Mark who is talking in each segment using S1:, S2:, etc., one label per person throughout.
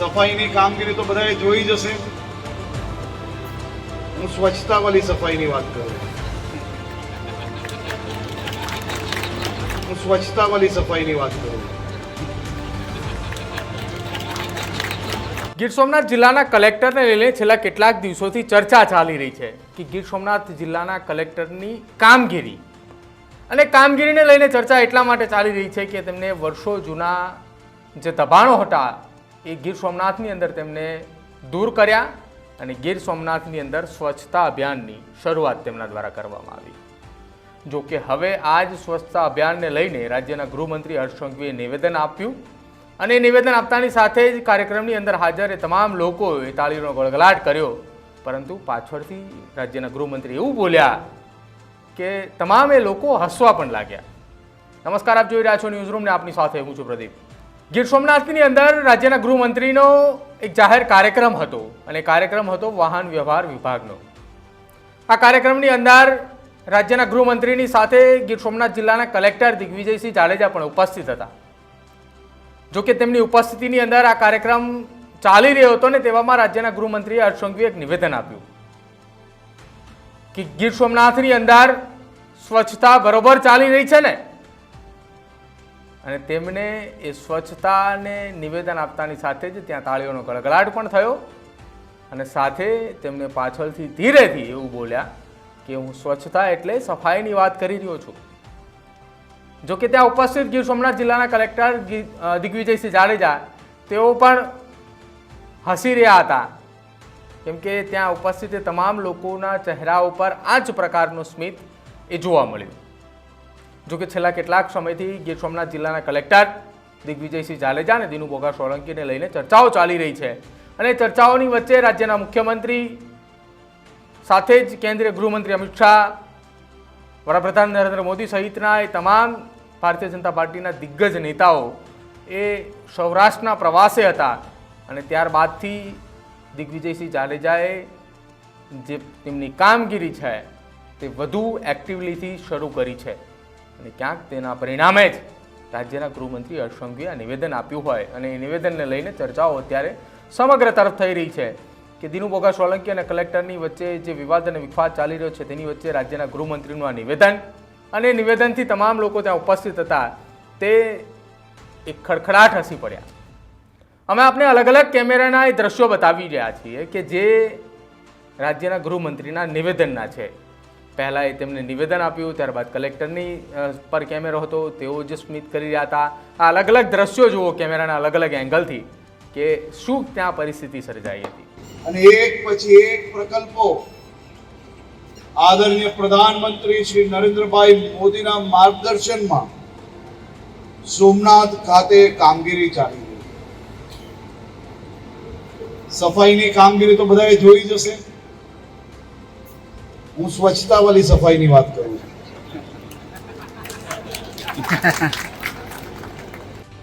S1: સફાઈની કામગીરી તો બધાએ જોઈ જશે હું સ્વચ્છતા સફાઈની વાત કરું. હું સ્વચ્છતા સફાઈની વાત કરું.
S2: ગીર સોમનાથ જિલ્લાના કલેક્ટરને લઈને છેલ્લા કેટલાક દિવસોથી ચર્ચા ચાલી રહી છે કે ગીર સોમનાથ જિલ્લાના કલેક્ટરની કામગીરી. અને કામગીરીને લઈને ચર્ચા એટલા માટે ચાલી રહી છે કે તેમને વર્ષો જૂના જે દબાણો હતા એ ગીર સોમનાથની અંદર તેમને દૂર કર્યા અને ગીર સોમનાથની અંદર સ્વચ્છતા અભિયાનની શરૂઆત તેમના દ્વારા કરવામાં આવી. જો કે હવે આ જ સ્વચ્છતા અભિયાનને લઈને રાજ્યના ગૃહમંત્રી હર્ષ સંઘવીએ નિવેદન આપ્યું અને નિવેદન આપતાની સાથે જ કાર્યક્રમની અંદર હાજર એ તમામ લોકોએ તાળીનો ગળગલાટ કર્યો. પરંતુ પાછળથી રાજ્યના ગૃહમંત્રી એવું બોલ્યા કે તમામે લોકો હસવા પણ લાગ્યા. નમસ્કાર, આપ જોઈ રહ્યા છો ન્યૂઝરૂમને આપની સાથે હું છું પ્રદીપ. ગીર સોમનાથની અંદર રાજ્યના ગૃહમંત્રીનો એક જાહેર કાર્યક્રમ હતો અને કાર્યક્રમ હતો વાહન વ્યવહાર વિભાગનો. આ કાર્યક્રમની અંદર રાજ્યના ગૃહમંત્રીની સાથે ગીર સોમનાથ જિલ્લાના કલેક્ટર દિગ્વિજયસિંહ જાડેજા પણ ઉપસ્થિત હતા. જો કે તેમની ઉપસ્થિતિની અંદર આ કાર્યક્રમ ચાલી રહ્યો હતો ને તેવામાં રાજ્યના ગૃહમંત્રીએ હર્ષ એક નિવેદન આપ્યું કે ગીર સોમનાથની અંદર સ્વચ્છતા બરોબર ચાલી રહી છે ને? અને તેમને એ સ્વચ્છતાને નિવેદન આપતાની સાથે જ ત્યાં તાળીઓનો ગળગળાટ પણ થયો અને સાથે તેમને પાછળથી ધીરેથી એવું બોલ્યા કે હું સ્વચ્છતા એટલે સફાઈની વાત કરી રહ્યો છું. જો કે ત્યાં ઉપસ્થિત ગીર સોમનાથ જિલ્લાના કલેક્ટર દિગ્વિજયસિંહ જાડેજા તેઓ પણ હસી રહ્યા હતા. કેમ કે ત્યાં ઉપસ્થિત તમામ લોકોના ચહેરા ઉપર આ જ પ્રકારનું સ્મિત એ જોવા મળ્યું. જો કે છેલ્લા કેટલાક સમયથી ગીર સોમનાથ જિલ્લાના કલેક્ટર દિગ્વિજયસિંહ જાડેજા અને દિનુ સોલંકીને લઈને ચર્ચાઓ ચાલી રહી છે. અને ચર્ચાઓની વચ્ચે રાજ્યના મુખ્યમંત્રી સાથે જ કેન્દ્રીય ગૃહમંત્રી અમિત શાહ, વડાપ્રધાન નરેન્દ્ર મોદી સહિતના એ તમામ ભારતીય જનતા પાર્ટીના દિગ્ગજ નેતાઓ એ સૌરાષ્ટ્રના પ્રવાસે હતા. અને ત્યારબાદથી દિગ્વિજયસિંહ જાડેજાએ જે તેમની કામગીરી છે, તે વધુ એક્ટિવલીથી શરૂ કરી છે. અને ક્યાંક તેના પરિણામે જ રાજ્યના ગૃહમંત્રી હર્ષ નિવેદન આપ્યું હોય અને એ નિવેદનને લઈને ચર્ચાઓ અત્યારે સમગ્ર તરફ થઈ રહી છે કે દિનુબોગા સોલંકી અને કલેક્ટરની વચ્ચે જે વિવાદ અને વિખવાદ ચાલી રહ્યો છે તેની વચ્ચે રાજ્યના ગૃહમંત્રીનું આ નિવેદન અને નિવેદનથી તમામ લોકો ત્યાં ઉપસ્થિત હતા તે એક ખડખડાટ હસી પડ્યા. અમે આપને અલગ અલગ કેમેરાના એ દ્રશ્યો બતાવી રહ્યા છીએ કે જે રાજ્યના ગૃહમંત્રીના નિવેદનના છે. પહેલાં એ તેમને નિવેદન આપ્યું, ત્યારબાદ કલેક્ટરની પર કેમેરો હતો, તેઓ જે સ્મિત કરી રહ્યા હતા. આ અલગ અલગ દ્રશ્યો જુઓ કેમેરાના અલગ અલગ એંગલથી કે શું ત્યાં પરિસ્થિતિ સર્જાઈ હતી.
S1: અને એક પછી એક પ્રકલ્પો આદરણીય પ્રધાનમંત્રી શ્રી નરેન્દ્રભાઈ મોદીના માર્ગદર્શનમાં સોમનાથ ખાતે કામગીરી ચાલી રહી સફાઈની કામગીરી તો બધાએ જોઈ જ હશે. હું સ્વચ્છતા વાળી સફાઈની વાત કરું છું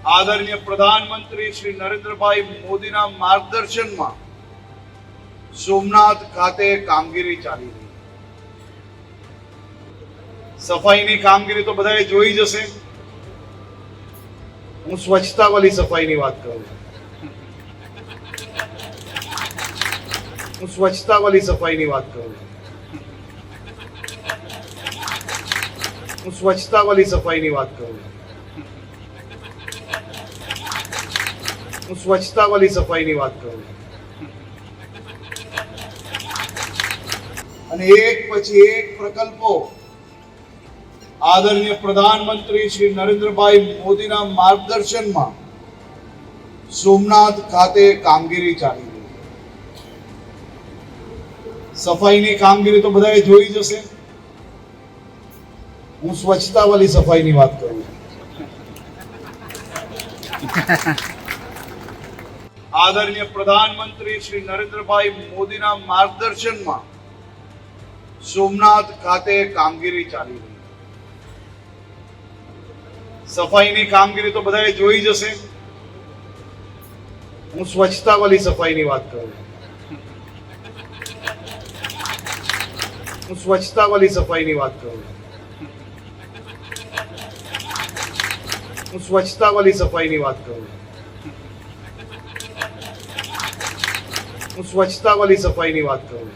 S1: આદરણીય પ્રધાનમંત્રી શ્રી નરેન્દ્રભાઈ મોદીના માર્ગદર્શનમાં સોમનાથ ખાતે કામગીરી ચાલી રહી સફાઈની કામગીરી તો બધાએ જોઈ જ હશે હું સ્વચ્છતા વાળી સફાઈની વાત કરું છું હું સ્વચ્છતા વાળી સફાઈની વાત કરું છું હું સ્વચ્છતા વાળી સફાઈની વાત કરું. હું સ્વચ્છતા વાળી સફાઈની વાત કરું. અને એક પછી એક પ્રકલ્પો આદરણીય પ્રધાનમંત્રી શ્રી નરેન્દ્રભાઈ મોદીના માર્ગદર્શનમાં સોમનાથ ખાતે કામગીરી ચાલી રહી સફાઈની કામગીરી તો બધાએ જોઈ જ હશે. હું સ્વચ્છતા વાળી સફાઈની વાત કરું છું. આદરણીય પ્રધાનમંત્રી શ્રી નરેન્દ્રભાઈ મોદીના માર્ગદર્શનમાં સોમનાથ ખાતે કામગીરી ચાલી રહી સફાઈની કામગીરી તો બધાએ જોઈ જ હશે. હું સ્વચ્છતા વાળી સફાઈની વાત કરું છું. હું સ્વચ્છતા વાળી સફાઈની વાત કરું હું સ્વચ્છતા વાળી સફાઈની વાત કરું હું સ્વચ્છતા વાળી સફાઈની વાત કરું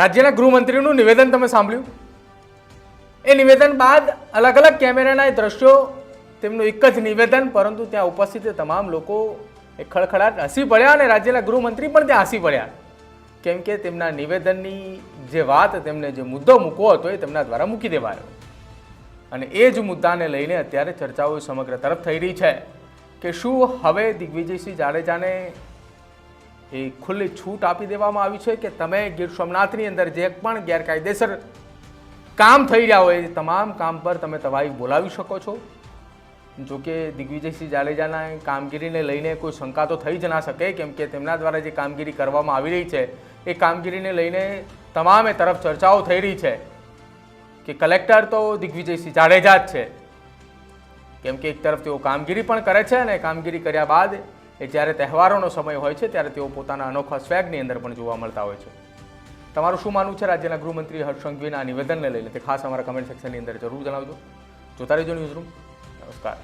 S2: રાજ્યના ગૃહમંત્રીનું નિવેદન તમે સાંભળ્યું? એ નિવેદન બાદ અલગ અલગ કેમેરાના દ્રશ્યો, તેમનું એક જ નિવેદન, પરંતુ ત્યાં ઉપસ્થિત તમામ લોકો એ ખળખળાટ હસી પડ્યા અને રાજ્યના ગૃહમંત્રી પણ ત્યાં હસી પડ્યા. કેમ કે તેમના નિવેદનની જે વાત, તેમને જે મુદ્દો મૂકવો હતો એ તેમના દ્વારા મૂકી દેવાયો. અને એ જ મુદ્દાને લઈને અત્યારે ચર્ચાઓ સમગ્ર તરફ થઈ રહી છે કે શું હવે દિગ્વિજયસિંહ જાડેજાને એ ખુલ્લી છૂટ આપી દેવામાં આવી છે કે તમે ગીર સોમનાથની અંદર જે પણ ગેરકાયદેસર કામ થઈ રહ્યા હોય એ તમામ કામ પર તમે તવાઈ બોલાવી શકો છો? જો કે દિગ્વિજયસિંહ જાડેજાના કામગીરીને લઈને કોઈ શંકા તો થઈ જ ના શકે, કેમ કે તેમના દ્વારા જે કામગીરી કરવામાં આવી રહી છે, એ કામગીરીને લઈને તમામે તરફ ચર્ચાઓ થઈ રહી છે. કે કલેક્ટર તો દિગ્વિજયસિંહ જાડેજા જ છે. કેમ કે એક તરફ તેઓ કામગીરી પણ કરે છે અને કામગીરી કર્યા બાદ એ જ્યારે તહેવારોનો સમય હોય છે ત્યારે તેઓ પોતાના અનોખા સ્વેગની અંદર પણ જોવા મળતા હોય છે. તમારું શું માનવું છે રાજ્યના ગૃહમંત્રી હર્ષ સંઘવીના નિવેદનને લઈને? તે ખાસ અમારા કમેન્ટ સેક્શનની અંદર જરૂર જણાવજો. જોતા રહેજો ન્યૂઝરૂમ નમસ્કાર.